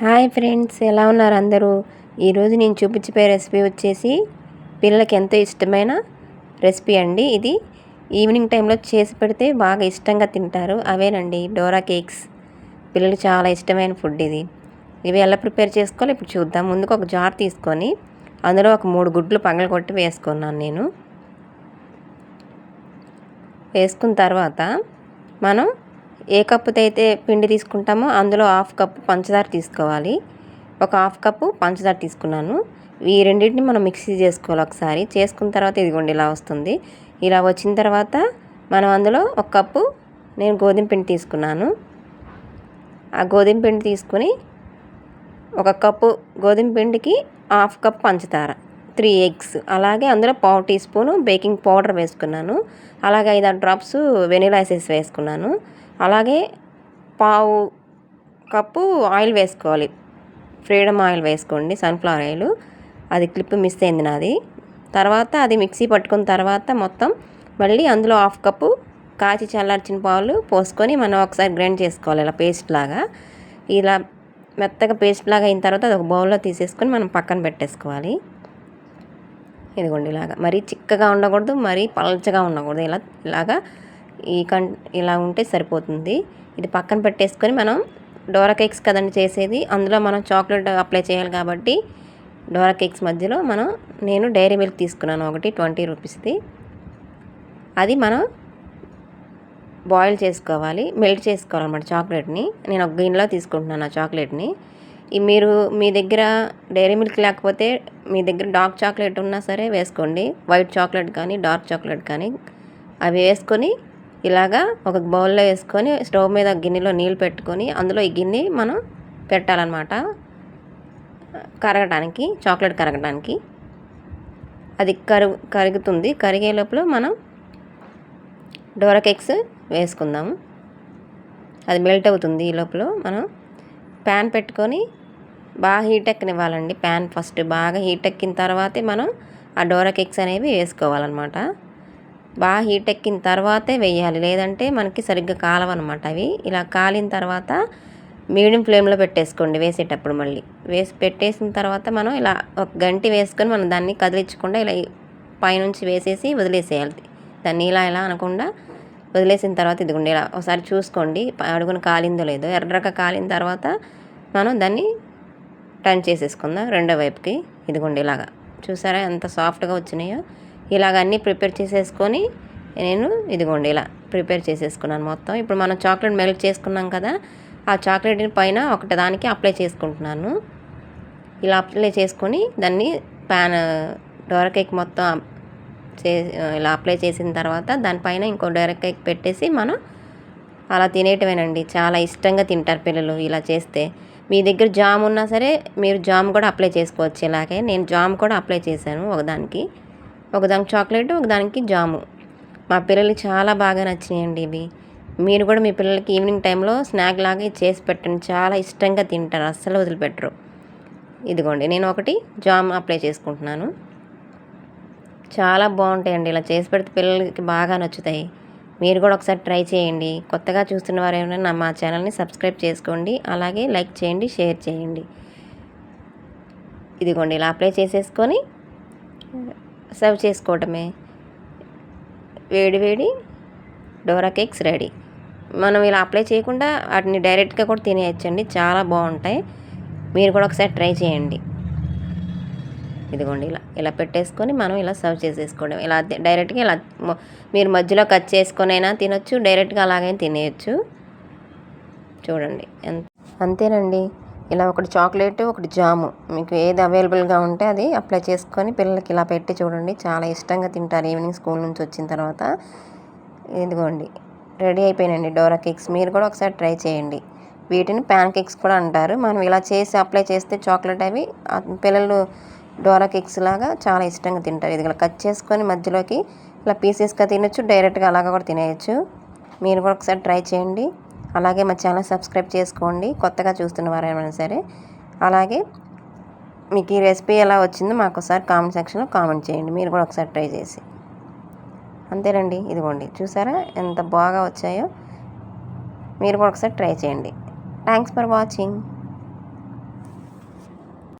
Hi friends ఎలా ఉన్నారు అందరూ? ఈరోజు నేను చూపించిపోయే రెసిపీ వచ్చేసి పిల్లలకి ఎంతో ఇష్టమైన రెసిపీ అండి ఇది. ఈవినింగ్ టైంలో చేసి పెడితే బాగా ఇష్టంగా తింటారు. అవేనండి డోరా కేక్స్. పిల్లలు చాలా ఇష్టమైన ఫుడ్ ఇది. ఇవి ఎలా ప్రిపేర్ చేసుకోవాలి ఇప్పుడు చూద్దాం. ముందుకు ఒక జార్ తీసుకొని అందులో ఒక మూడు గుడ్లు పగలగొట్టి వేసుకున్నాను నేను. వేసుకున్న తర్వాత మనం ఏ కప్పుతో అయితే పిండి తీసుకుంటామో అందులో హాఫ్ కప్పు పంచదార తీసుకోవాలి. ఒక హాఫ్ కప్పు పంచదార తీసుకున్నాను. ఈ రెండింటిని మనం మిక్సీ చేసుకోవాలి ఒకసారి. చేసుకున్న తర్వాత ఇదిగోండి ఇలా వస్తుంది. ఇలా వచ్చిన తర్వాత మనం అందులో ఒక కప్పు నేను గోధుమ పిండి తీసుకున్నాను. ఆ గోధుమ పిండి తీసుకుని ఒక కప్పు గోధుమ పిండికి హాఫ్ కప్ పంచదార త్రీ ఎగ్స్. అలాగే అందులో పావు టీ స్పూను బేకింగ్ పౌడర్ వేసుకున్నాను. అలాగే ఐదు డ్రాప్స్ వెనీలా ఎసెస్ వేసుకున్నాను. అలాగే పావు కప్పు ఆయిల్ వేసుకోవాలి. ఫ్రీడమ్ ఆయిల్ వేసుకోండి సన్ఫ్లవర్ ఆయిల్. అది క్లిప్ మిస్ అయింది నాది. తర్వాత అది మిక్సీ పట్టుకున్న తర్వాత మొత్తం మళ్ళీ అందులో హాఫ్ కప్పు కాచి చల్లార్చిన పాలు పోసుకొని మనం ఒకసారి గ్రైండ్ చేసుకోవాలి. ఇలా పేస్ట్ లాగా. ఇలా మెత్తగా పేస్ట్ లాగా అయిన తర్వాత అది ఒక బౌల్లో తీసేసుకొని మనం పక్కన పెట్టేసుకోవాలి. ఇదిగోండి ఇలాగా. మరీ చిక్కగా ఉండకూడదు మరీ పలచగా ఉండకూడదు. ఇలా ఇలాగా ఈ కం ఇలా ఉంటే సరిపోతుంది. ఇది పక్కన పెట్టేసుకొని మనం డోరా కేక్స్ కదండి చేసేది అందులో మనం చాక్లెట్ అప్లై చేయాలి కాబట్టి డోరా కేక్స్ మధ్యలో మనం నేను డైరీ మిల్క్ తీసుకున్నాను ఒకటి ట్వంటీ రూపీస్ది. అది మనం బాయిల్ చేసుకోవాలి మెల్ట్ చేసుకోవాలన్నమాట చాక్లెట్ని. నేను ఒక గిన్నెలో తీసుకుంటున్నాను ఆ చాక్లెట్ని. మీరు మీ దగ్గర డైరీ మిల్క్ లేకపోతే మీ దగ్గర డార్క్ చాక్లెట్ ఉన్నా సరే వేసుకోండి. వైట్ చాక్లెట్ కానీ డార్క్ చాక్లెట్ కానీ అవి వేసుకొని ఇలాగా ఒక బౌల్లో వేసుకొని స్టవ్ మీద గిన్నెలో నీళ్ళు పెట్టుకొని అందులో ఈ గిన్నె మనం పెట్టాలన్నమాట. కరగడానికి చాక్లెట్ కరగడానికి అది కరుగు కరుగుతుంది. కరిగే లోపల మనం డోరా కేక్స్ వేసుకుందాము. అది మెల్ట్ అవుతుంది ఈ లోపల మనం ప్యాన్ పెట్టుకొని బాగా హీట్ ఎక్కనివ్వాలండి ప్యాన్ ఫస్ట్. బాగా హీట్ ఎక్కిన తర్వాతే మనం ఆ డోరా కేక్స్ అనేవి వేసుకోవాలన్నమాట. బాగా హీట్ ఎక్కిన తర్వాతే వేయాలి. లేదంటే మనకి సరిగ్గా కాలవన్నమాట అవి. ఇలా కాలిన తర్వాత మీడియం ఫ్లేమ్లో పెట్టేసుకోండి వేసేటప్పుడు మళ్ళీ. వేసి పెట్టేసిన తర్వాత మనం ఇలా ఒక గంటి వేసుకొని మనం దాన్ని కదిలించకుండా ఇలా పైనుంచి వేసేసి వదిలేసేయాలి. దాన్ని ఇలా ఇలా అనకుండా వదిలేసిన తర్వాత ఇదిగోండి ఇలా ఒకసారి చూసుకోండి. అడుగున కాలిందో లేదో ఎర్రగా కాలిన తర్వాత మనం దాన్ని టర్న్ చేసేసుకుందాం రెండో వైపుకి. ఇదిగోండి ఇలాగా. చూసారా ఎంత సాఫ్ట్గా వచ్చినాయో? ఇలాగ అన్నీ ప్రిపేర్ చేసేసుకొని నేను ఇదిగోండి ఇలా ప్రిపేర్ చేసేసుకున్నాను మొత్తం. ఇప్పుడు మనం చాక్లెట్ మెల్ట్ చేసుకున్నాం కదా ఆ చాక్లెట్ పైన ఒకటి దానికి అప్లై చేసుకుంటున్నాను. ఇలా అప్లై చేసుకొని దాన్ని ప్యాన్ డోర కేక్ మొత్తం చే ఇలా అప్లై చేసిన తర్వాత దానిపైన ఇంకో డోర కేక్ పెట్టేసి మనం అలా తినేయటమేనండి. చాలా ఇష్టంగా తింటారు పిల్లలు ఇలా చేస్తే. మీ దగ్గర జామ్ ఉన్నా సరే మీరు జామ్ కూడా అప్లై చేసుకోవచ్చు ఇలాగే. నేను జామ్ కూడా అప్లై చేశాను ఒకదానికి. ఒకదానికి చాక్లెట్ ఒకదానికి జాము. మా పిల్లలకి చాలా బాగా నచ్చినాయండి ఇవి. మీరు కూడా మీ పిల్లలకి ఈవినింగ్ టైంలో స్నాక్ లాగా చేసి పెట్టండి. చాలా ఇష్టంగా తింటారు. అస్సలు వదిలిపెట్టరు. ఇదిగోండి నేను ఒకటి జామ్ అప్లై చేసుకుంటున్నాను. చాలా బాగుంటాయండి. ఇలా చేసి పెడితే పిల్లలకి బాగా నచ్చుతాయి. మీరు కూడా ఒకసారి ట్రై చేయండి. కొత్తగా చూస్తున్న వారు ఏమైనా మా ఛానల్ని సబ్స్క్రైబ్ చేసుకోండి. అలాగే లైక్ చేయండి షేర్ చేయండి. ఇదిగోండి ఇలా అప్లై చేసేసుకొని సర్వ్ చేసుకోవటమే. వేడి వేడి డోరా కేక్స్ రెడీ. మనం ఇలా అప్లై చేయకుండా వాటిని డైరెక్ట్గా కూడా తినేయచ్చండి. చాలా బాగుంటాయి. మీరు కూడా ఒకసారి ట్రై చేయండి. ఇదిగోండి ఇలా ఇలా పెట్టేసుకొని మనం ఇలా సర్వ్ చేసేసుకోవడం. ఇలా డైరెక్ట్గా ఇలా మీరు మధ్యలో కట్ చేసుకొని అయినా తినొచ్చు డైరెక్ట్గా అలాగైనా తినేయచ్చు. చూడండి అంతేనండి. ఇలా ఒకటి చాక్లెట్ ఒకటి జాము. మీకు ఏది అవైలబుల్గా ఉంటే అది అప్లై చేసుకొని పిల్లలకి ఇలా పెట్టి చూడండి. చాలా ఇష్టంగా తింటారు. ఈవినింగ్ స్కూల్ నుంచి వచ్చిన తర్వాత. ఇదిగోండి. రెడీ అయిపోయినండి డోరా కేక్స్. మీరు కూడా ఒకసారి ట్రై చేయండి. వీటిని ప్యాన్ కేక్స్ కూడా అంటారు. మనం ఇలా చేసి అప్లై చేస్తే చాక్లెట్ అవి పిల్లలు డోరా కేక్స్ లాగా చాలా ఇష్టంగా తింటారు. ఇది కట్ చేసుకొని మధ్యలోకి ఇలా పీసెస్గా తినొచ్చు. డైరెక్ట్గా అలాగా కూడా తినేయచ్చు. మీరు కూడా ఒకసారి ట్రై చేయండి. అలాగే మా ఛానల్ సబ్స్క్రైబ్ చేసుకోండి. కొత్తగా చూస్తున్న వారు ఏమైనా సరే. అలాగే మీకు ఈ రెసిపీ ఎలా వచ్చిందో మాకు ఒకసారి కామెంట్ సెక్షన్లో కామెంట్ చేయండి. మీరు కూడా ఒకసారి ట్రై చేసి. అంతేనండి. ఇదిగోండి. చూసారా? ఎంత బాగా వచ్చాయో మీరు కూడా ఒకసారి ట్రై చేయండి. Thanks for watching.